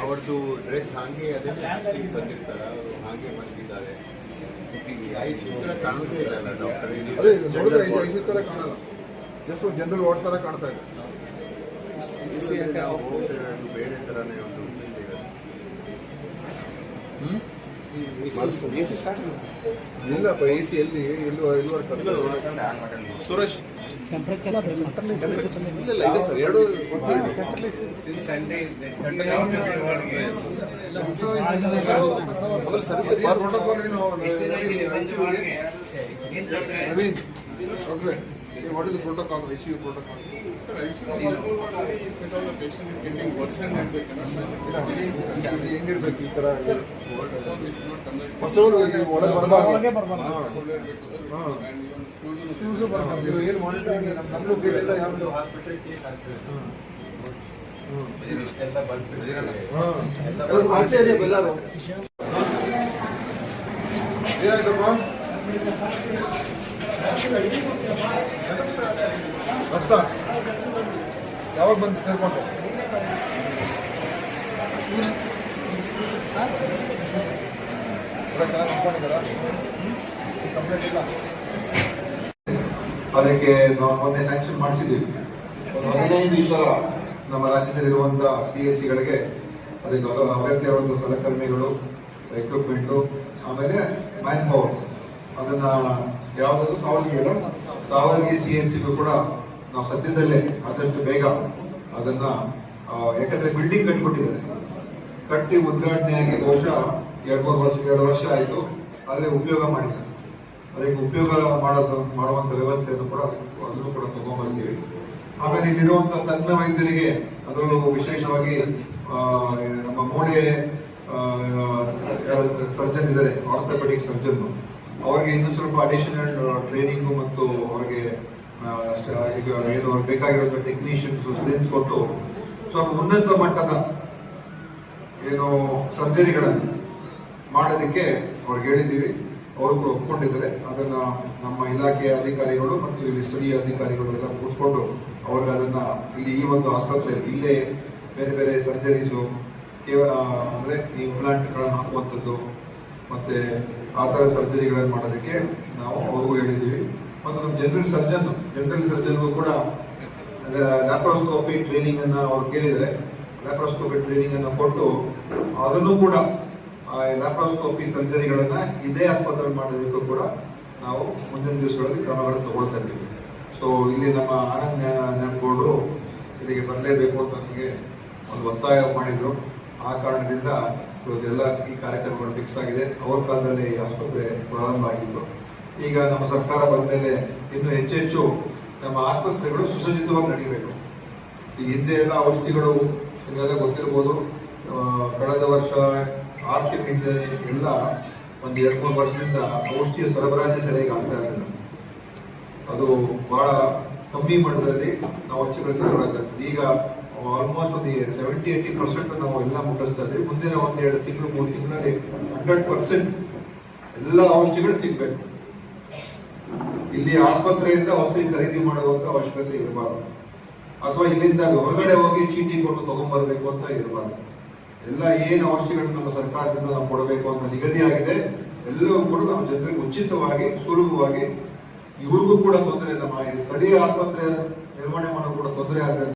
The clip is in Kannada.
ಅವ್ರದ್ದು ಡ್ರೆಸ್ ಹಾಗೆ ಅದೇ ಬಂದಿರ್ತಾರ ಅವರು ಹಾಗೆ ಬಂದಿದ್ದಾರೆ. ಜನರಲ್ ವಾರ್ಡ್ ತರ ಕಾಣ್ತಾ ಇದೆ. ಬೇರೆ ತರನೇ ಒಂದು ಫೀಲ್ ಸ್ಟಾರ್ಟ್ ಇಲ್ಲಪ್ಪ ಎ ಸಿ ಎಲ್ಲಿ ಎಲ್ಲೂ ಎಲ್ಲಿ ವರ್ಕ್ ಸುರೇಶ್. ಇಲ್ಲ ಇಲ್ಲ ಇದೆ ಸರ್ ಎರಡು ಮೊದಲು service ಪ್ರೋಟೋಕಾಲ್ ಏನು ನವೀನ್ ಡಾಕ್ಟ್ರೆ what is protocol I C U protocol Sir, I should not report only if at all the patient is getting worsened and they cannot manage. ಹೆಂಗಿರ್ಬೇಕು ಈ ಥರ It should not come like. First of all ಒಳಗೆ ಬರಬಾರ್ದು And even clothes also- ನೀವು ಏನು ಮಾನಿಟರಿಂಗ್ ನಮ್ಮ ನಮ್ಮಲ್ಲೂ ಕೇಳಿಲ್ಲ ಯಾವುದು ಹಾಸ್ಪಿಟಲ್ ಕೇಸ್ ಆಗ್ತದೆ ಎಲ್ಲ ಬಂದ್ಬಿಟ್ಟಿದ್ದಾರೆ ಹಾಂ ಆಚೆ ಇದೆ ಬೆಲ್ಲಾರು ಏನಾಯ್ತಪ್ಪ ರಕ್ತ. ಯಾವಾಗ ಬಂದು ಸೇರ್ಕೊಂಡು? ಅದಕ್ಕೆ ನಾವು ಮೊನ್ನೆ ಸ್ಯಾಂಕ್ಷನ್ ಮಾಡಿಸಿದ್ದೀವಿ. ಹದಿನೈದು ನಮ್ಮ ರಾಜ್ಯದಲ್ಲಿರುವಂಥ ಸಿ ಎಚ್ ಸಿಗಳಿಗೆ ಅದಕ್ಕೆ ಅಗತ್ಯ ಅಗತ್ಯವಾದ ಸಲಕರಣೆಗಳು ಎಕ್ವಿಪ್ಮೆಂಟು ಆಮೇಲೆ ಮ್ಯಾನ್ ಪವರ್ ಅದನ್ನ ಯಾವುದಾದ್ರು ಸಾವರ್ಗಿ ಸಾವಲ್ಗಿ ಸಿ ಎನ್ ಸಿಗೂ ಕೂಡ ನಾವು ಸದ್ಯದಲ್ಲೇ ಆದಷ್ಟು ಬೇಗ ಅದನ್ನ ಯಾಕಂದ್ರೆ ಬಿಲ್ಡಿಂಗ್ ಕಟ್ಬಿಟ್ಟಿದ್ದಾರೆ. ಕಟ್ಟಿ ಉದ್ಘಾಟನೆಯಾಗಿ ಬಹುಶಃ ಎರಡು ಮೂರು ವರ್ಷ, ಎರಡು ವರ್ಷ ಆಯಿತು. ಆದರೆ ಉಪಯೋಗ ಮಾಡಿಲ್ಲ. ಅದಕ್ಕೆ ಉಪಯೋಗ ಮಾಡೋದು, ಮಾಡುವಂತ ವ್ಯವಸ್ಥೆಯನ್ನು ಕೂಡ ಅದನ್ನು ಕೂಡ ತಗೊಂಡ್ಬರ್ತೀವಿ ಆಮೇಲೆ ಇಲ್ಲಿರುವಂತ ತಜ್ಞ ವೈದ್ಯರಿಗೆ ಅದರಲ್ಲೂ ವಿಶೇಷವಾಗಿ ನಮ್ಮ ಮೂಳೆ ಸರ್ಜನ್ ಇದ್ದಾರೆ ಆರ್ಥೋಪೆಡಿಕ್ ಸರ್ಜನ್ ಅವರಿಗೆ ಇನ್ನೂ ಸ್ವಲ್ಪ ಅಡಿಷನಲ್ ಟ್ರೈನಿಂಗು ಮತ್ತು ಅವರಿಗೆ ಈಗ ಏನು ಬೇಕಾಗಿರುವಂತ ಟೆಕ್ನಿಷಿಯನ್ಸ್ ಸ್ಟ್ರೆಂತ್ ಕೊಟ್ಟು ಸ್ವಲ್ಪ ಉನ್ನತ ಮಟ್ಟದ ಏನು ಸರ್ಜರಿಗಳನ್ನು ಮಾಡೋದಕ್ಕೆ ಅವ್ರಿಗೆ ಹೇಳಿದ್ದೀವಿ. ಅವರು ಕೂಡ ಒಪ್ಕೊಂಡಿದ್ದಾರೆ. ಅದನ್ನ ನಮ್ಮ ಇಲಾಖೆಯ ಅಧಿಕಾರಿಗಳು ಮತ್ತು ಇಲ್ಲಿ ಸ್ಥಳೀಯ ಅಧಿಕಾರಿಗಳು ಎಲ್ಲ ಕೂತ್ಕೊಂಡು ಅವ್ರಿಗೆ ಅದನ್ನ ಇಲ್ಲಿ ಈ ಒಂದು ಆಸ್ಪತ್ರೆಯಲ್ಲಿ ಇಲ್ಲೇ ಬೇರೆ ಬೇರೆ ಸರ್ಜರೀಸು ಕೇವಲ ಅಂದ್ರೆ ಇಂಪ್ಲಾಂಟ್ಗಳನ್ನು ಹಾಕುವಂಥದ್ದು ಮತ್ತೆ ಆ ಥರ ಸರ್ಜರಿಗಳನ್ನು ಮಾಡೋದಕ್ಕೆ ನಾವು ಅವ್ರಿಗೂ ಹೇಳಿದ್ದೀವಿ. ಮತ್ತು ನಮ್ಮ ಜನರಲ್ ಸರ್ಜನ್ ಜನರಲ್ ಸರ್ಜನ್ಗೂ ಕೂಡ ಲ್ಯಾಪ್ರೋಸ್ಕೋಪಿ ಟ್ರೈನಿಂಗ್ ಅನ್ನ ಅವ್ರು ಕೇಳಿದರೆ ಲ್ಯಾಪ್ರೋಸ್ಕೋಪಿ ಟ್ರೈನಿಂಗ್ ಅನ್ನು ಕೊಟ್ಟು ಅದನ್ನು ಕೂಡ ಲ್ಯಾಪ್ರೋಸ್ಕೋಪಿ ಸರ್ಜರಿಗಳನ್ನು ಇದೇ ಆಸ್ಪತ್ರೆ ಮಾಡೋದಕ್ಕೂ ಕೂಡ ನಾವು ಮುಂದಿನ ದಿವಸಗಳಲ್ಲಿ ಕ್ರಮಗಳನ್ನು ತಗೊಳ್ತಾ ಇದ್ದೀವಿ. ಸೊ ಇಲ್ಲಿ ನಮ್ಮ ಆನಂದ್ ನೆನಪುಗೌಡರು ಇಲ್ಲಿಗೆ ಬರಲೇಬೇಕು ಅಂತ ನಮಗೆ ಒಂದು ಒತ್ತಾಯ ಮಾಡಿದ್ರು. ಆ ಕಾರಣದಿಂದ ಇವತ್ತೆಲ್ಲ ಈ ಕಾರ್ಯಕ್ರಮಗಳು ಫಿಕ್ಸ್ ಆಗಿದೆ. ಅವರ ಕಾಲದಲ್ಲಿ ಈ ಆಸ್ಪತ್ರೆ ಪ್ರಾರಂಭ ಆಗಿತ್ತು. ಈಗ ನಮ್ಮ ಸರ್ಕಾರ ಬಂದ ಮೇಲೆ ಇನ್ನು ಹೆಚ್ಚೆಚ್ಚು ನಮ್ಮ ಆಸ್ಪತ್ರೆಗಳು ಸುಸಜ್ಜಿತವಾಗಿ ನಡೀಬೇಕು. ಈ ಹಿಂದೆ ಎಲ್ಲ ಔಷಧಿಗಳು ನಿಮಗೆಲ್ಲ ಗೊತ್ತಿರ್ಬೋದು. ಕಳೆದ ವರ್ಷ ಆರ್ಥಿಕ ಹಿಂದೆ ಎಲ್ಲ ಒಂದು ಎರಡು ಮೂರು ವರ್ಷದಿಂದ ಔಷಧಿಯ ಸರಬರಾಜು ಸರಿಯಾಗಿ ಆಗ್ತಾ ಇರಲಿಲ್ಲ. ಅದು ಬಹಳ ಕಮ್ಮಿ ಮಟ್ಟದಲ್ಲಿ ನಾವು ಔಷಧಿಗಳು ಸರಬರಾಜು ಈಗ ಆಲ್ಮೋಸ್ಟ್ ಒಂದು ಸೆವೆಂಟಿ ಏಯ್ಟಿ ಪರ್ಸೆಂಟ್ ನಾವು ಎಲ್ಲ ಮುಟ್ಟಿಸ್ತಾ ಇದ್ದೀವಿ. ಮುಂದಿನ ಒಂದು ಎರಡು ತಿಂಗಳು, ಮೂರು ತಿಂಗಳಲ್ಲಿ ಹಂಡ್ರೆಡ್ ಪರ್ಸೆಂಟ್ ಎಲ್ಲ ಔಷಧಿಗಳು ಸಿಗ್ಬೇಕು. ಇಲ್ಲಿ ಆಸ್ಪತ್ರೆಯಿಂದ ಔಷಧಿ ಖರೀದಿ ಮಾಡುವಂತ ಅವಶ್ಯಕತೆ ಇರಬಾರ್ದು. ಅಥವಾ ಇಲ್ಲಿಂದ ಹೊರಗಡೆ ಹೋಗಿ ಚೀಟಿ ಕೊಟ್ಟು ತಗೊಂಡ್ಬರ್ಬೇಕು ಅಂತ ಇರಬಾರ್ದು. ಎಲ್ಲ ಏನು ಔಷಧಿಗಳನ್ನು ನಮ್ಮ ಸರ್ಕಾರದಿಂದ ನಾವು ಕೊಡಬೇಕು ಅಂತ ನಿಗದಿಯಾಗಿದೆ ಎಲ್ಲವೂ ಕೂಡ ನಮ್ಮ ಜನರಿಗೆ ಉಚಿತವಾಗಿ, ಸುಲಭವಾಗಿ, ಇವ್ರಿಗೂ ಕೂಡ ತೊಂದರೆ ನಮ್ಮ ಸ್ಥಳೀಯ ಆಸ್ಪತ್ರೆ ನಿರ್ವಹಣೆ ಮಾಡೋ ಕೂಡ ತೊಂದರೆ ಆಗದಂತೆ